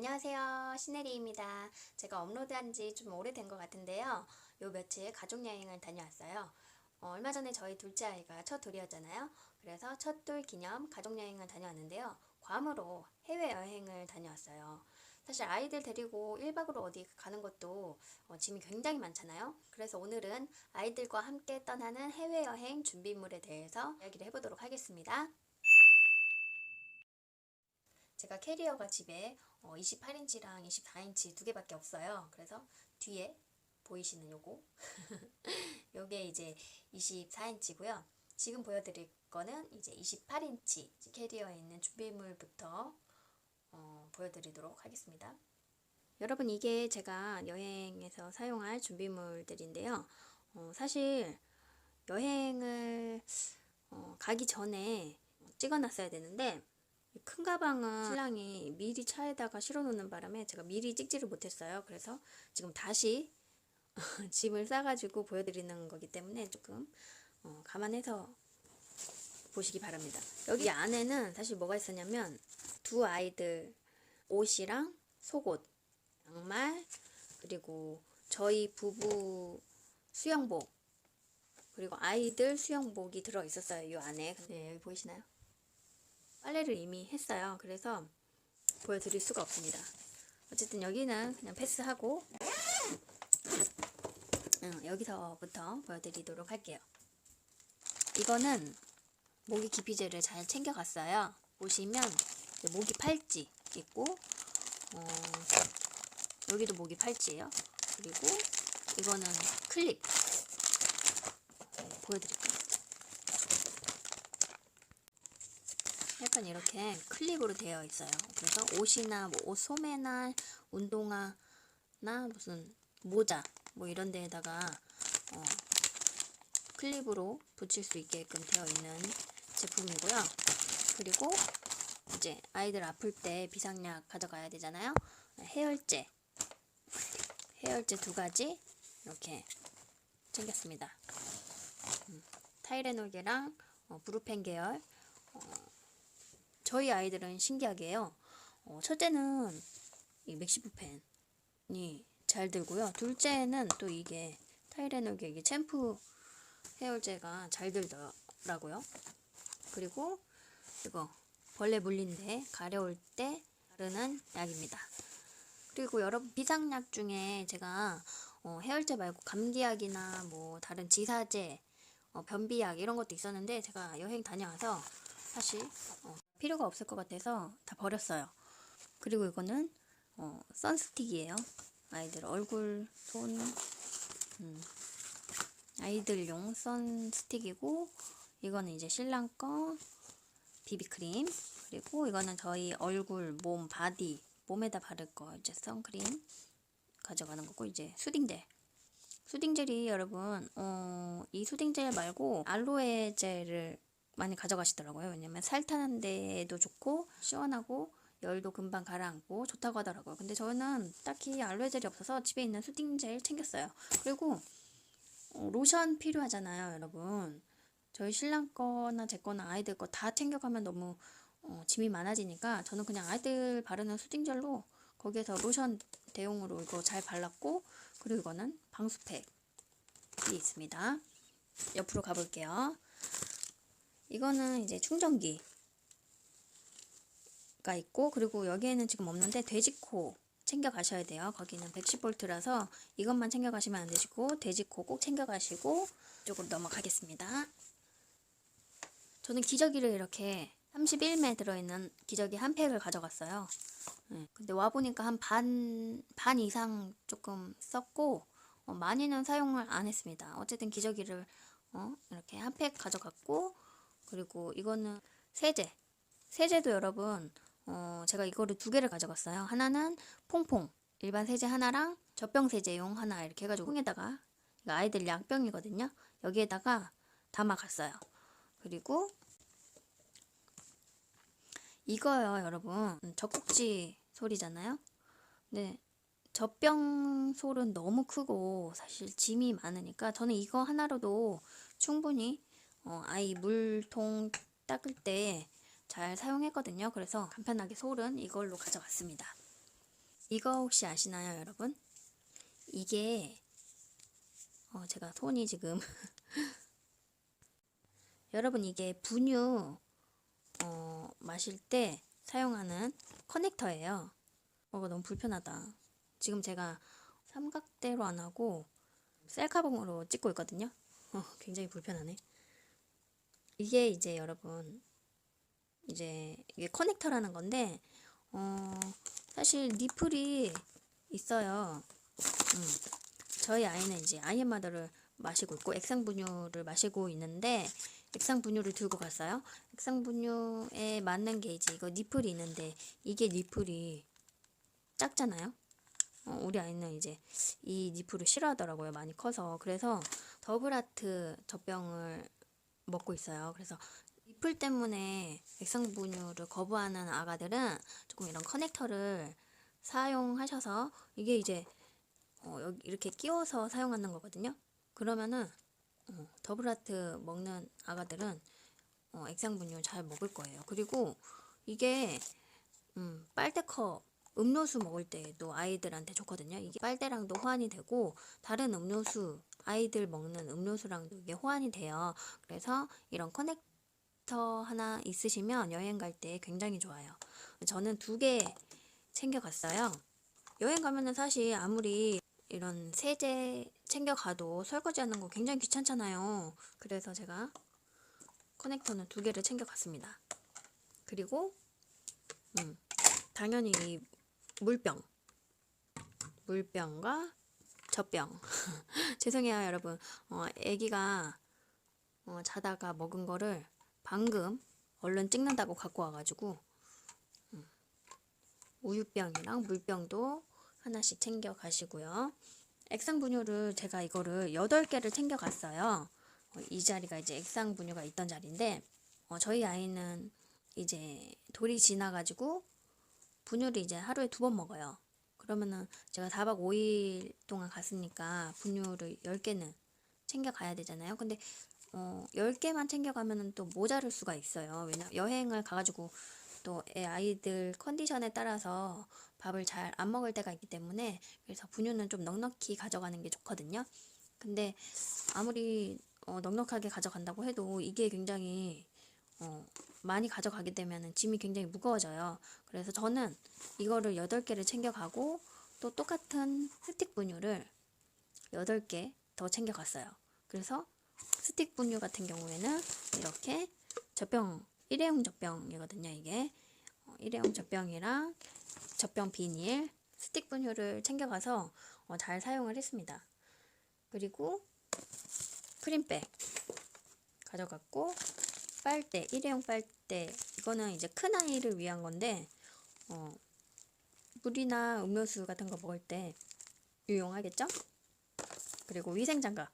안녕하세요. 신혜리입니다. 제가 업로드한 지 좀 오래된 것 같은데요. 요 며칠 가족여행을 다녀왔어요. 어, 얼마 전에 저희 둘째 아이가 첫 돌이었잖아요. 그래서 첫 돌 기념 가족여행을 다녀왔는데요. 괌으로 해외여행을 다녀왔어요. 사실 아이들 데리고 1박으로 어디 가는 것도 어, 짐이 굉장히 많잖아요. 그래서 오늘은 아이들과 함께 떠나는 해외여행 준비물에 대해서 이야기를 해보도록 하겠습니다. 제가 캐리어가 집에 28인치랑 24인치 두 개밖에 없어요. 그래서 뒤에 보이시는 요거 요게 이제 24인치고요. 지금 보여드릴 거는 이제 28인치 캐리어에 있는 준비물부터 어, 보여드리도록 하겠습니다. 여러분 이게 제가 여행에서 사용할 준비물들인데요. 어, 사실 여행을 어, 가기 전에 찍어놨어야 되는데 큰 가방은 신랑이 미리 차에다가 실어놓는 바람에 제가 미리 찍지를 못했어요. 그래서 지금 다시 짐을 싸가지고 보여드리는 거기 때문에 조금 어, 감안해서 보시기 바랍니다. 여기 안에는 사실 뭐가 있었냐면 두 아이들 옷이랑 속옷, 양말, 그리고 저희 부부 수영복, 그리고 아이들 수영복이 들어 있었어요. 이 안에. 네, 여기 보이시나요? 빨래를 이미 했어요. 그래서 보여드릴 수가 없습니다. 어쨌든 여기는 그냥 패스하고 응, 여기서부터 보여드리도록 할게요. 이거는 모기 기피제를 잘 챙겨갔어요. 보시면 모기 팔찌 있고 어, 여기도 모기 팔찌예요. 그리고 이거는 클립 네, 보여드릴게요. 약간 이렇게 클립으로 되어 있어요. 그래서 옷이나 뭐 옷 소매나 운동화나 무슨 모자 뭐 이런 데에다가 어, 클립으로 붙일 수 있게끔 되어 있는 제품이고요. 그리고 이제 아이들 아플 때 비상약 가져가야 되잖아요. 해열제, 해열제 두 가지 이렇게 챙겼습니다. 음, 타이레놀계랑 어, 브루펜 계열 어, 저희 아이들은 신기하게요. 어, 첫째는 이 맥시부펜이 잘 들고요. 둘째는 또 이게 타이레놀계 이게 챔프 해열제가 잘 들더라고요. 그리고 이거 벌레 물린데 가려울 때 바르는 약입니다. 그리고 여러분 비상약 중에 제가 어, 해열제 말고 감기약이나 뭐 다른 지사제, 어, 변비약 이런 것도 있었는데 제가 여행 다녀와서 사실 어, 필요가 없을 것 같아서 다 버렸어요. 그리고 이거는 어, 선스틱이에요. 아이들 얼굴, 손, 음, 아이들용 선스틱이고 이거는 이제 신랑 거 비비크림 그리고 이거는 저희 얼굴, 몸, 바디 몸에다 바를 거 이제 선크림 가져가는 거고 이제 수딩젤 수딩젤이 여러분 어, 이 수딩젤 말고 알로에 젤을 많이 가져가시더라고요. 왜냐면 살 타는 데도 좋고 시원하고 열도 금방 가라앉고 좋다고 하더라고요. 근데 저는 딱히 알로에 젤이 없어서 집에 있는 수딩 젤 챙겼어요. 그리고 어, 로션 필요하잖아요, 여러분. 저희 신랑 거나 제 거나 아이들 거 다 챙겨가면 너무 어, 짐이 많아지니까 저는 그냥 아이들 바르는 수딩젤로 거기에서 로션 대용으로 이거 잘 발랐고 그리고 이거는 방수팩이 있습니다. 옆으로 가볼게요. 이거는 이제 충전기가 있고 그리고 여기에는 지금 없는데 돼지코 챙겨 가셔야 돼요. 거기는 110V라서 이것만 챙겨 가시면 안 되시고 돼지코 꼭 챙겨 가시고 이쪽으로 넘어가겠습니다. 저는 기저귀를 이렇게 31매 들어있는 기저귀 한 팩을 가져갔어요. 네, 근데 와보니까 한 반, 반 이상 조금 썼고, 어, 많이는 사용을 안 했습니다. 어쨌든 기저귀를 어, 이렇게 한 팩 가져갔고, 그리고 이거는 세제. 세제도 여러분, 어, 제가 이거를 두 개를 가져갔어요. 하나는 퐁퐁, 일반 세제 하나랑 젖병 세제용 하나 이렇게 해가지고 통에다가, 이거 아이들 약병이거든요. 여기에다가 담아갔어요. 그리고 이거요, 여러분. 젖꼭지 소리잖아요. 네. 젖병 솔은 너무 크고 사실 짐이 많으니까 저는 이거 하나로도 충분히 어, 아이 물통 닦을 때 잘 사용했거든요. 그래서 간편하게 솔은 이걸로 가져갔습니다. 이거 혹시 아시나요, 여러분? 이게 어, 제가 손이 지금 여러분 이게 분유 어, 마실 때 사용하는 커넥터예요. 어, 너무 불편하다. 지금 제가 삼각대로 안 하고 셀카봉으로 찍고 있거든요. 어, 굉장히 불편하네. 이게 이제 여러분 이제 이게 커넥터라는 건데 어, 사실 니플이 있어요. 음, 저희 아이는 이제 아이엠마더를 마시고 있고 액상 분유를 마시고 있는데 액상 분유를 들고 갔어요. 액상 분유에 맞는 게 이제 이거 니플이 있는데 이게 니플이 작잖아요. 어, 우리 아이는 이제 이 니플을 싫어하더라고요. 많이 커서 그래서 더블아트 젖병을 먹고 있어요. 그래서 니플 때문에 액상 분유를 거부하는 아가들은 조금 이런 커넥터를 사용하셔서 이게 이제 어, 여기 이렇게 끼워서 사용하는 거거든요. 그러면은 어, 더블아트 먹는 아가들은 어, 액상 분유 잘 먹을 거예요. 그리고 이게 음, 빨대컵 음료수 먹을 때도 아이들한테 좋거든요. 이게 빨대랑도 호환이 되고 다른 음료수 아이들 먹는 음료수랑도 이게 호환이 돼요. 그래서 이런 커넥터 하나 있으시면 여행 갈 때 굉장히 좋아요. 저는 두 개 챙겨갔어요. 여행 가면은 사실 아무리 이런 세제 챙겨가도 설거지 하는 거 굉장히 귀찮잖아요. 그래서 제가 커넥터는 두 개를 챙겨갔습니다. 그리고 음, 당연히 이 물병 물병과 젖병. 죄송해요 여러분. 어, 애기가 어, 자다가 먹은 거를 방금 얼른 찍는다고 갖고 와가지고 음, 우유병이랑 물병도 하나씩 챙겨 가시고요. 액상 분유를 제가 이거를 8개를 챙겨 갔어요. 어, 이 자리가 이제 액상 분유가 있던 자리인데 어, 저희 아이는 이제 돌이 지나가지고 분유를 이제 하루에 두 번 먹어요. 그러면은 제가 4박 5일 동안 갔으니까 분유를 10개는 챙겨 가야 되잖아요. 근데 어, 10개만 챙겨가면은 또 모자랄 수가 있어요. 왜냐 여행을 가가지고 또 애 아이들 컨디션에 따라서 밥을 잘 안 먹을 때가 있기 때문에 그래서 분유는 좀 넉넉히 가져가는 게 좋거든요. 근데 아무리 어, 넉넉하게 가져간다고 해도 이게 굉장히 어, 많이 가져가게 되면 짐이 굉장히 무거워져요. 그래서 저는 이거를 8개를 챙겨가고 또 똑같은 스틱 분유를 8개 더 챙겨갔어요. 그래서 스틱 분유 같은 경우에는 이렇게 젖병, 일회용 젖병이거든요. 이게 어, 일회용 젖병이랑 젖병 비닐, 스틱 분유를 챙겨가서 어, 잘 사용을 했습니다. 그리고 크림백 가져갔고 빨대, 일회용 빨대. 이거는 이제 큰 아이를 위한 건데, 어, 물이나 음료수 같은 거 먹을 때 유용하겠죠? 그리고 위생장갑.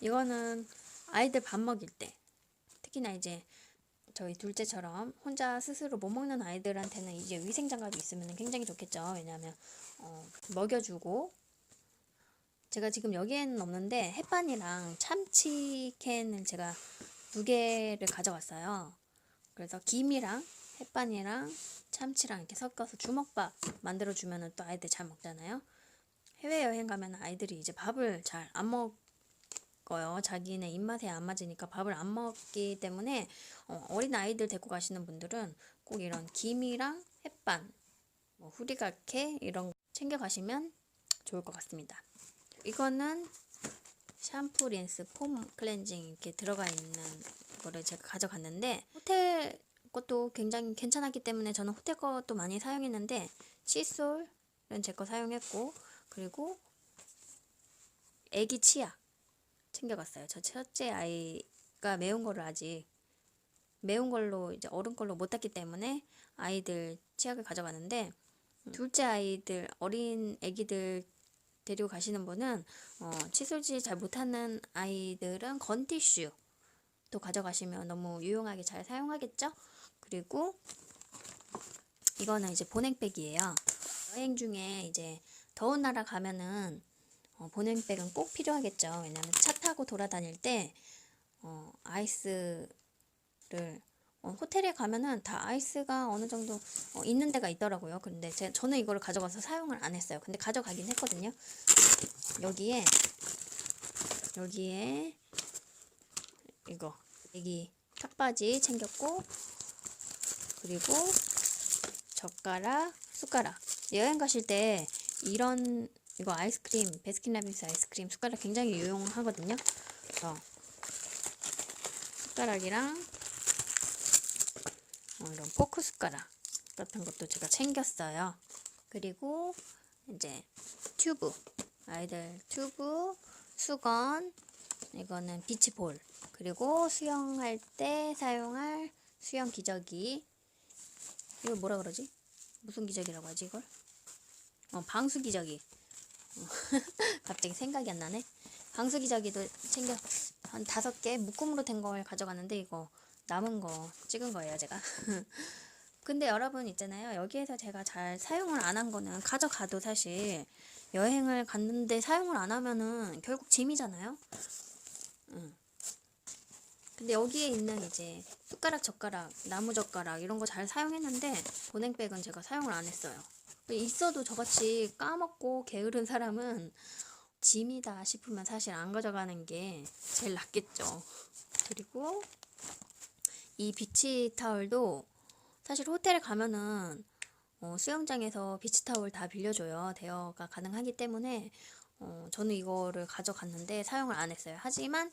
이거는 아이들 밥 먹일 때, 특히나 이제 저희 둘째처럼 혼자 스스로 못 먹는 아이들한테는 이제 위생장갑이 있으면 굉장히 좋겠죠. 왜냐하면 어, 먹여주고 제가 지금 여기에는 없는데 햇반이랑 참치 캔을 제가 두 개를 가져갔어요. 그래서 김이랑 햇반이랑 참치랑 이렇게 섞어서 주먹밥 만들어 주면은 또 아이들 잘 먹잖아요. 해외 여행 가면 아이들이 이제 밥을 잘 안 먹어요. 자기네 입맛에 안 맞으니까 밥을 안 먹기 때문에 어, 어린 아이들 데리고 가시는 분들은 꼭 이런 김이랑 햇반, 뭐 후리가케 이런 거 챙겨 가시면 좋을 것 같습니다. 이거는 샴푸, 린스, 폼 클렌징 이렇게 들어가 있는 거를 제가 가져갔는데 호텔 것도 굉장히 괜찮았기 때문에 저는 호텔 것도 많이 사용했는데 칫솔은 제 거 사용했고 그리고 애기 치약 챙겨갔어요. 저 첫째 아이가 매운 거를 아직 매운 걸로 이제 어른 걸로 못 탔기 때문에 아이들 치약을 가져갔는데 둘째 아이들 어린 애기들 데리고 가시는 분은 어, 칫솔질 잘 못하는 아이들은 건티슈 또 가져가시면 너무 유용하게 잘 사용하겠죠? 그리고 이거는 이제 보냉백이에요. 여행 중에 이제 더운 나라 가면은 어, 보냉백은 꼭 필요하겠죠. 왜냐면 차 타고 돌아다닐 때 어, 아이스를 어, 호텔에 가면은 다 아이스가 어느 정도 어, 있는 데가 있더라고요. 근데 제, 저는 이거를 가져가서 사용을 안 했어요. 근데 가져가긴 했거든요. 여기에 여기에 이거 애기 턱바지 챙겼고 그리고 젓가락, 숟가락 여행 가실 때 이런 이거 아이스크림 베스킨라빈스 아이스크림 숟가락 굉장히 유용하거든요. 그래서 숟가락이랑 어, 이런 포크 숟가락 같은 것도 제가 챙겼어요. 그리고 이제 튜브 아이들 튜브 수건 이거는 비치볼 그리고 수영할 때 사용할 수영 기저귀 이거 뭐라 그러지? 무슨 기저귀라고 하지 이걸? 어 방수 기저귀 어, 갑자기 생각이 안 나네 방수 기저귀도 챙겨 한 다섯 개 묶음으로 된 걸 가져갔는데 이거 남은 거 찍은 거예요 제가 근데 여러분 있잖아요 여기에서 제가 잘 사용을 안 한 거는 가져가도 사실 여행을 갔는데 사용을 안 하면은 결국 짐이잖아요 응. 근데 여기에 있는 이제 숟가락 젓가락 나무 젓가락 이런 거 잘 사용했는데 보냉백은 제가 사용을 안 했어요 있어도 저같이 까먹고 게으른 사람은 짐이다 싶으면 사실 안 가져가는 게 제일 낫겠죠. 그리고 이 비치 타월도 사실 호텔에 가면은 어, 수영장에서 비치 타월 다 빌려줘요. 대여가 가능하기 때문에 어, 저는 이거를 가져갔는데 사용을 안 했어요. 하지만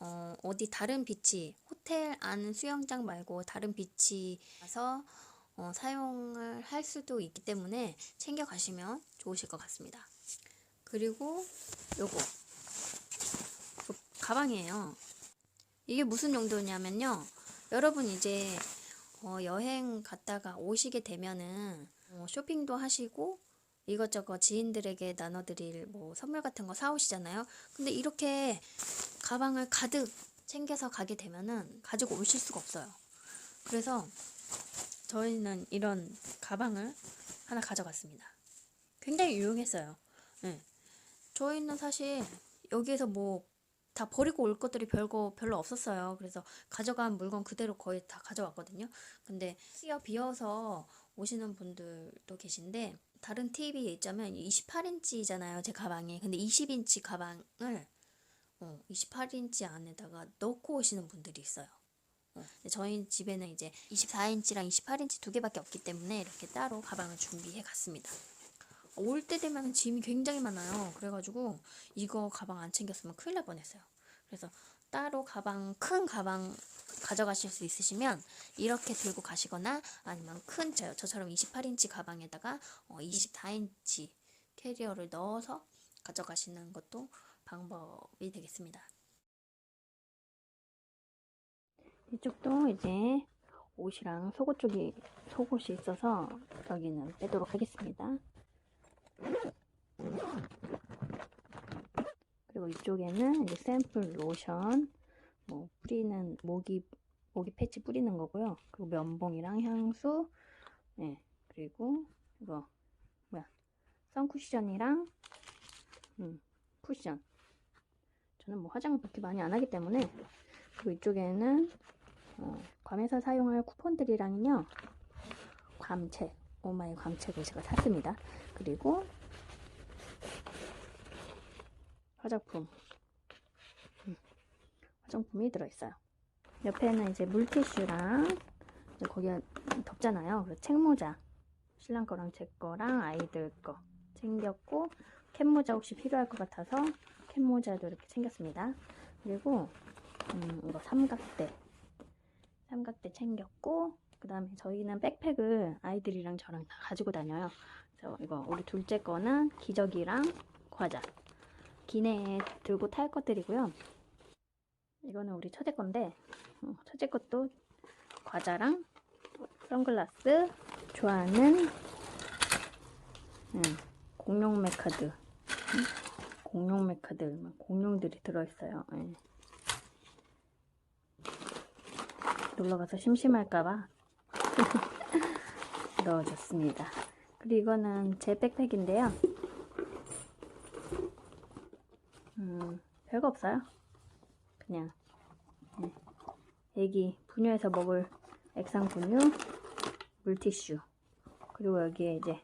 어, 어디 다른 비치 호텔 안 수영장 말고 다른 비치 가서 어, 사용을 할 수도 있기 때문에 챙겨 가시면 좋으실 것 같습니다. 그리고 요거 그 가방이에요. 이게 무슨 용도냐면요. 여러분 이제 어, 여행 갔다가 오시게 되면은 어, 쇼핑도 하시고 이것저것 지인들에게 나눠드릴 뭐 선물 같은 거 사오시잖아요. 근데 이렇게 가방을 가득 챙겨서 가게 되면은 가지고 오실 수가 없어요. 그래서 저희는 이런 가방을 하나 가져갔습니다. 굉장히 유용했어요. 네. 저희는 사실 여기에서 뭐 다 버리고 올 것들이 별거 별로 없었어요. 그래서 가져간 물건 그대로 거의 다 가져왔거든요. 근데 쓰여 비어서 오시는 분들도 계신데 다른 팁이 있자면 28인치잖아요. 제 가방이. 근데 20인치 가방을 어, 28인치 안에다가 넣고 오시는 분들이 있어요. 어, 저희 집에는 이제 24인치랑 28인치 두 개밖에 없기 때문에 이렇게 따로 가방을 준비해 갔습니다. 올 때 되면 짐이 굉장히 많아요. 그래가지고 이거 가방 안 챙겼으면 큰일 날 뻔했어요. 그래서 따로 가방 큰 가방 가져가실 수 있으시면 이렇게 들고 가시거나 아니면 큰 저, 저처럼 28인치 가방에다가 어, 24인치 캐리어를 넣어서 가져가시는 것도 방법이 되겠습니다. 이쪽도 이제 옷이랑 속옷 쪽이 속옷이 있어서 여기는 빼도록 하겠습니다. 그리고 이쪽에는 이제 샘플 로션, 뭐 뿌리는 모기 모기 패치 뿌리는 거고요. 그리고 면봉이랑 향수, 네 그리고 이거 뭐야 선 쿠션이랑 음, 쿠션. 저는 뭐 화장을 그렇게 많이 안 하기 때문에 그리고 이쪽에는 어, 괌에서 사용할 쿠폰들이랑요 괌책 오마이 괌책을 제가 샀습니다. 그리고 화장품 음, 화장품이 들어있어요. 옆에는 이제 물티슈랑 거기가 덥잖아요. 그래서 책모자 신랑 거랑 제 거랑 아이들 거 챙겼고 캡모자 혹시 필요할 것 같아서 캡모자도 이렇게 챙겼습니다. 그리고 음, 이거 삼각대 삼각대 챙겼고 그 다음에 저희는 백팩을 아이들이랑 저랑 다 가지고 다녀요. 그래서 이거 우리 둘째 거는 기저귀랑 과자 기내에 들고 탈 것들이고요. 이거는 우리 첫째 건데 어, 첫째 것도 과자랑 선글라스 좋아하는 음, 공룡 메카드 음, 공룡 메카드 공룡들이 들어있어요. 예. 놀러가서 심심할까봐 넣어줬습니다. 그리고 이거는 제 백팩인데요. 음, 별거 없어요. 그냥 네. 애기 분유해서 먹을 액상 분유, 물티슈, 그리고 여기에 이제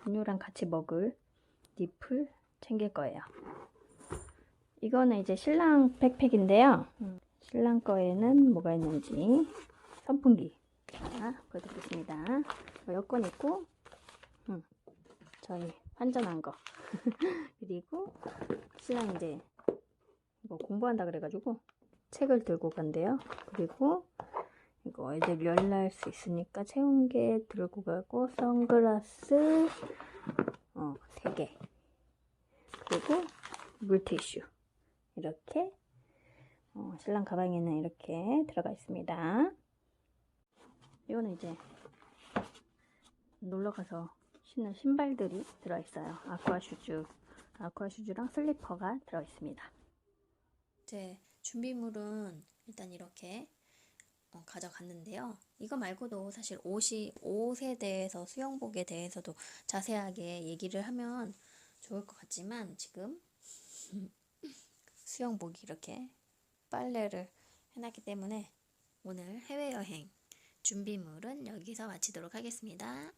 분유랑 같이 먹을 니플 챙길 거예요. 이거는 이제 신랑 백팩인데요. 음, 신랑 거에는 뭐가 있는지 선풍기. 자, 보여드리겠습니다. 뭐 여권 있고, 음, 저희 환전한 거. 그리고 신랑 이제 뭐 공부한다 그래가지고 책을 들고 간대요. 그리고 이거 애들 열날 수 있으니까 채운 게 들고 가고 선글라스 어, 3개 그리고 물티슈 이렇게 어, 신랑 가방에는 이렇게 들어가 있습니다. 이거는 이제 놀러 가서 신는 신발들이 들어 있어요. 아쿠아 슈즈, 아쿠아 슈즈랑 슬리퍼가 들어 있습니다. 제 준비물은 일단 이렇게 어, 가져갔는데요. 이거 말고도 사실 옷이 옷에 대해서 수영복에 대해서도 자세하게 얘기를 하면 좋을 것 같지만 지금 수영복이 이렇게 빨래를 해놨기 때문에 오늘 해외여행 준비물은 여기서 마치도록 하겠습니다.